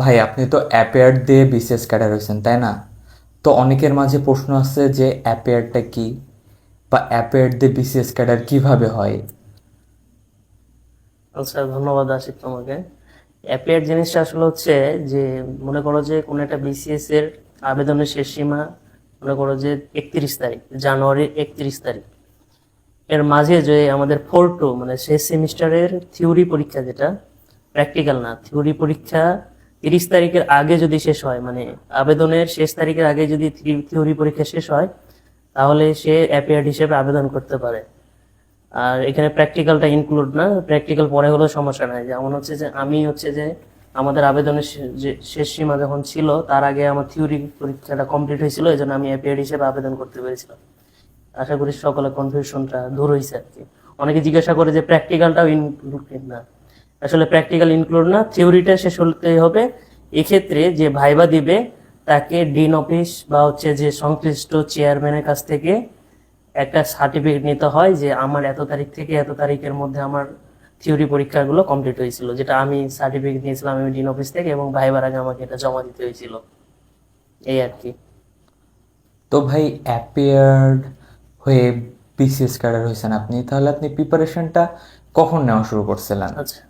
ভাই, আপনি তো অ্যাপেয়ার দিয়ে বিসিএস ক্যাডার হয়েছেন, তাই না? তো অনেকের মাঝে প্রশ্ন আসছে যে অ্যাপেয়ারটা কি বা অ্যাপেয়ার দিয়ে বিসিএস ক্যাডার কীভাবে হয়? আচ্ছা ধন্যবাদ আশিক তোমাকে। অ্যাপিয়ার জিনিসটা আসলে হচ্ছে যে, মনে করো যে কোনো একটা বিসিএস এর আবেদনের শেষ সীমা মনে করো যে একত্রিশ তারিখ, জানুয়ারির একত্রিশ তারিখ। এর মাঝে যে আমাদের ফোর টু মানে শেষ সেমিস্টারের থিওরি পরীক্ষা যেটা প্র্যাকটিক্যাল না থিওরি পরীক্ষা তিরিশ তারিখের আগে যদি শেষ হয় মানে আবেদনের শেষ তারিখের আগে যদি থিওরি পরীক্ষা শেষ হয়, তাহলে সে অ্যাপিয়ার হিসেবে আবেদন করতে পারে। আর এখানে প্র্যাকটিক্যালটা ইনক্লুড না প্র্যাকটিক্যাল পরে হলেও সমস্যা নাই। যেমন হচ্ছে যে, আমি হচ্ছে যে, আমাদের আবেদনের যে, শেষ সীমা যখন ছিল, তার আগে আমার থিওরি পরীক্ষাটা কমপ্লিট হয়েছিল এই জন্য আমি অ্যাপিয়ার হিসেবে আবেদন করতে পেরেছিলাম। আশা করি সকলের কনফিউশনটা দূর হয়েছে আর কি। অনেকে জিজ্ঞাসা করে যে প্র্যাকটিক্যালটাও ইনক্লুড না। আসলে প্র্যাকটিক্যাল ইনক্লুড না থিওরিটা শেষ হতেই হবে। এক্ষেত্রে যে ভাইবা দিবে তাকে ডিন অফিস বা হচ্ছে যে সংশ্লিষ্ট চেয়ারম্যানের কাছ থেকে একটা সার্টিফিকেট নিতে হয় যে আমার এত তারিখ থেকে এত তারিখের মধ্যে আমার থিওরি পরীক্ষাগুলো কমপ্লিট হয়েছিল। যেটা আমি সার্টিফিকেট নিয়েছিলাম আমি ডিন অফিস থেকে এবং ভাইবার আগে আমাকে এটা জমা দিতে হয়েছিল। এই আর কি। তো ভাই অ্যাপিয়ার্ড হয়ে বিসিএস ক্যাডার হয়েছেন আপনি তাহলে আপনি প্রিপারেশনটা কখন নেওয়া শুরু করছিলেন? আচ্ছা।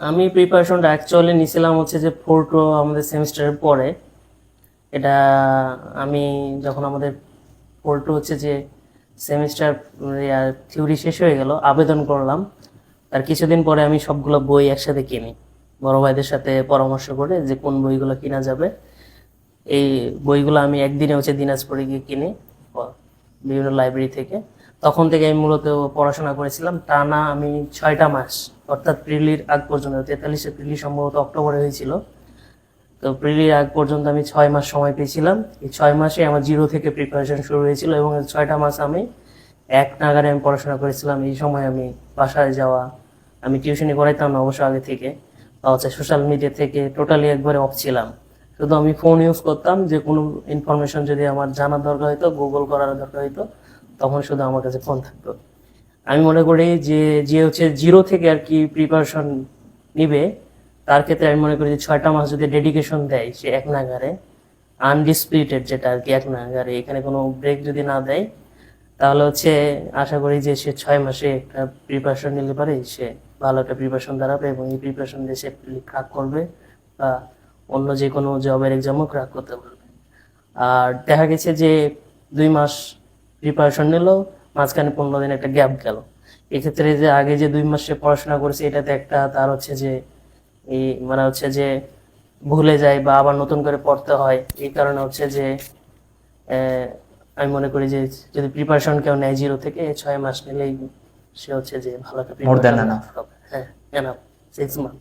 আমি প্রিপারেশনটা অ্যাকচুয়ালি নিয়েছিলাম হচ্ছে যে ফোর টু আমাদের সেমিস্টারের পরে। এটা আমি যখন আমাদের ফোর টু হচ্ছে যে সেমিস্টার থিওরি শেষ হয়ে গেল, আবেদন করলাম। তার কিছুদিন পরে আমি সবগুলো বই একসাথে কিনি। বড় ভাইদের সাথে পরামর্শ করে যে কোন বইগুলো কিনা যাবে। এই বইগুলো আমি একদিনে হচ্ছে দিনাজপুরে গিয়ে কিনি, বিভিন্ন লাইব্রেরি থেকে। তখন থেকে আমি মূলত পড়াশোনা করেছিলাম। টানা আমি ছয়টা মাস, অর্থাৎ প্রিলির আগ পর্যন্ত, তেতাল্লিশে প্রিলি সম্ভবত অক্টোবরে হয়েছিল। তো প্রিলির আগ পর্যন্ত আমি ছয় মাস সময় পেয়েছিলাম। এই ছয় মাসে আমার জিরো থেকে প্রিপারেশন শুরু হয়েছিল এবং ছয়টা মাস আমি এক নাগারে আমি পড়াশোনা করেছিলাম। এই সময় আমি বাসায় যাওয়া, আমি টিউশনি করাইতাম না অবশ্য আগে থেকে হচ্ছে সোশ্যাল মিডিয়া থেকে টোটালি একবারে অফ ছিলাম। শুধু আমি ফোন ইউজ করতাম, যে কোনো ইনফরমেশন যদি আমার জানার দরকার হতো গুগল করার দরকার হতো তখন শুধু আমার কাছে ফোন থাকতো। আমি মনে করি যে যে হচ্ছে জিরো থেকে আর কি প্রিপারেশন নিবে, তার ক্ষেত্রে আমি মনে করি যে ছয়টা মাস যদি ডেডিকেশন দেয় সে এক নাগারে আনডিসপ্লিটেড যেটা আর কি এক নাগারে, এখানে কোনো ব্রেক যদি না দেয়, তাহলে হচ্ছে আশা করি যে সে ছয় মাসে একটা প্রিপারেশন নিলে পারে, সে ভালো একটা প্রিপারেশন দাঁড়াবে এবং এই প্রিপারেশন দিয়ে সে ক্রাক করবে বা অন্য যে কোনো জবের এক্সামও ক্রাক করতে পারবে। আর দেখা গেছে যে দুই মাস প্রিপারেশন নিল মাঝখানে পনেরো দিন একটা গ্যাপ গেল। এক্ষেত্রে যে আগে যে দুই মাসে পড়াশোনা করেছে এটাতে একটা তার হচ্ছে যে এই মানে হচ্ছে যে ভুলে যায় বা আবার নতুন করে পড়তে হয় এই কারণে হচ্ছে যে আমি মনে করি যে যদি প্রিপারেশন কেউ নেয় জিরো থেকে ছয় মাস নিলেই সে হচ্ছে যে ভালো একটা। হ্যাঁ এনাফ সিক্স মান্থ